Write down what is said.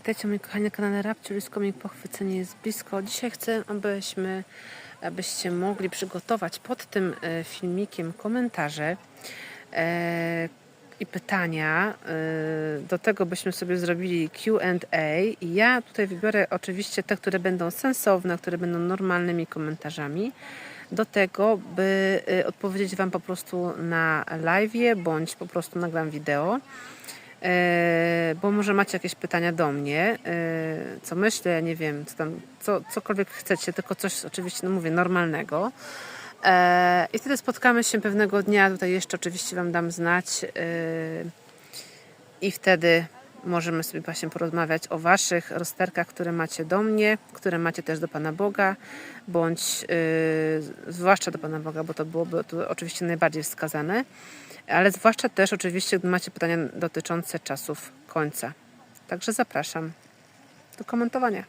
Witajcie moi kochani na kanale Rapciulis Komik Pochwycenie jest blisko. Dzisiaj chcę, abyśmy, abyście mogli przygotować pod tym e, filmikiem komentarze e, i pytania. E, do tego byśmy sobie zrobili Q&A i ja tutaj wybiorę oczywiście te, które będą sensowne, które będą normalnymi komentarzami. Do tego, by odpowiedzieć Wam po prostu na live, bądź po prostu nagram wideo. E, bo może macie jakieś pytania do mnie, e, co myślę, nie wiem, co tam, co, cokolwiek chcecie, tylko coś oczywiście, no mówię, normalnego. E, I wtedy spotkamy się pewnego dnia, tutaj jeszcze oczywiście Wam dam znać i wtedy możemy sobie właśnie porozmawiać o Waszych rozterkach, które macie do mnie, które macie też do Pana Boga, bądź zwłaszcza do Pana Boga, bo to byłoby oczywiście najbardziej wskazane ale zwłaszcza też oczywiście, gdy macie pytania dotyczące czasów końca. Także zapraszam do komentowania.